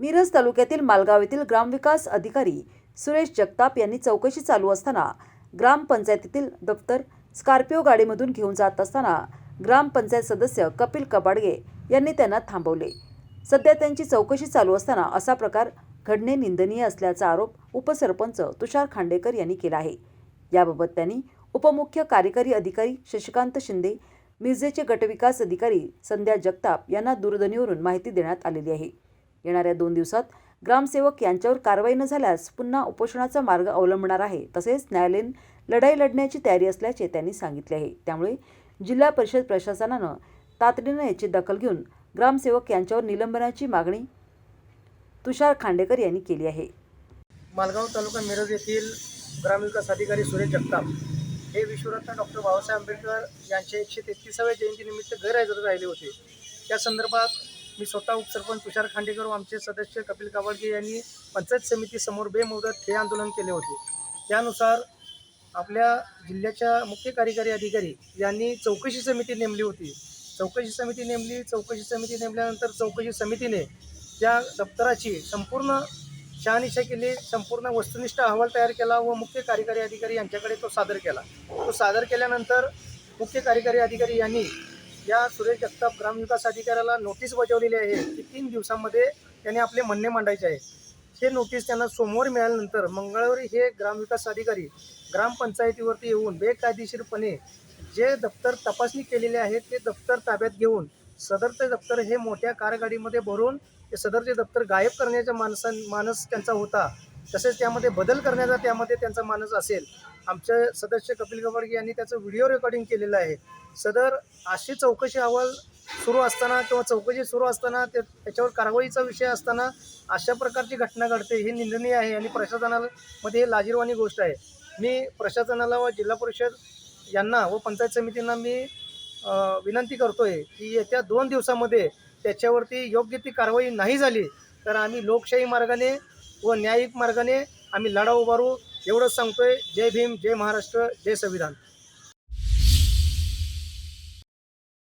मिरज तालुक्यातील मालगाव येथील ग्रामविकास अधिकारी सुरेश जगताप यांनी चौकशी चालू असताना ग्रामपंचायतीतील दप्तर स्कॉर्पिओ गाडीमधून घेऊन जात असताना ग्रामपंचायत सदस्य कपिल कबाडगे यांनी त्यांना थांबवले. सध्या त्यांची चौकशी चालू असताना असा प्रकार घडणे निंदनीय असल्याचा आरोप उपसरपंच तुषार खांडेकर यांनी केला आहे. याबाबत त्यांनी उपमुख्य कार्यकारी अधिकारी शशिकांत शिंदे मिरजेचे गटविकास अधिकारी संध्या जगताप यांना दूरध्वनीवरून माहिती देण्यात आलेली आहे. येणाऱ्या दोन दिवसात ग्रामसेवक यांच्यावर कारवाई न झाल्यास पुन्हा उपोषणाचा मार्ग अवलंबणार आहे तसेच न्यायालयीन लढाई लढण्याची तयारी असल्याचे त्यांनी सांगितले आहे. त्यामुळे जिल्हा परिषद प्रशासनानं तातडीनं याची दखल घेऊन ग्रामसेवक यांच्यावर निलंबनाची मागणी तुषार खांडेकर यांनी केली आहे. मालगाव तालुका मिरज येथील ग्रामविकास अधिकारी सुरेश जगताप हे विश्वरत्न डॉक्टर बाबासाहेब आंबेडकर यांच्या एकशे तेहतीसाव्या जयंतीनिमित्त गैरहजर राहिले होते. त्या संदर्भात मी स्वतः उपसरपंच तुषार खांडेकर व आमचे सदस्य कपिल कावडगे यांनी पंचायत समितीसमोर बेमुदत ठे आंदोलन केले होते. त्यानुसार आपल्या जिल्ह्याच्या मुख्य कार्यकारी अधिकारी यांनी चौकशी समिती नेमली होती. चौकशी समिती नेमली चौकशी समिती नेमल्यानंतर चौकशी समितीने त्या दप्तराची संपूर्ण शहानिशा केली संपूर्ण वस्तुनिष्ठ अहवाल तयार केला व मुख्य कार्यकारी अधिकारी यांच्याकडे तो सादर केला. तो सादर केल्यानंतर मुख्य कार्यकारी अधिकारी यांनी या सुरेश जगताप ग्रामविकास अधिकाऱ्याला नोटीस बजावलेली आहे की तीन दिवसामध्ये त्यांनी आपले म्हणणे मांडायचे आहे. हे नोटीस त्यांना सोमवारी मिळाल्यानंतर मंगळवारी हे ग्रामविकास अधिकारी ग्रामपंचायतीवरती येऊन बेकायदेशीरपणे जे दप्तर तपासणी केलेले आहे ते दप्तर ताब्यात घेऊन सदरचे दप्तर हे मोठ्या कारगाडीमध्ये भरून ते सदरचे दप्तर गायब करण्याचा माणसा मानस त्यांचा होता. तसेच त्यामध्ये बदल करण्याचा त्यामध्ये त्यांचा मानस असेल. आमचे सदस्य कपिल गवाडगे यांनी त्याचं व्हिडिओ रेकॉर्डिंग केलेलं आहे. सदर अशी चौकशी अहवाल सुरू असताना किंवा चौकशी सुरू असताना ते त्याच्यावर कारवाईचा विषय असताना अशा प्रकारची घटना घडते ही निंदनीय आहे आणि प्रशासनामध्ये हे लाजीरवाणी गोष्ट आहे. मी प्रशासनाला व जिल्हा परिषद यांना व पंचायत समितींना मी विनंती करतो आहे की येत्या दोन दिवसामध्ये त्याच्यावरती योग्य ती कारवाई नाही झाली तर आम्ही लोकशाही मार्गाने व न्यायिक मार्गाने आम्ही लढा उभारू एवढंच सांगतोय. जय भीम जय महाराष्ट्र जय संविधान.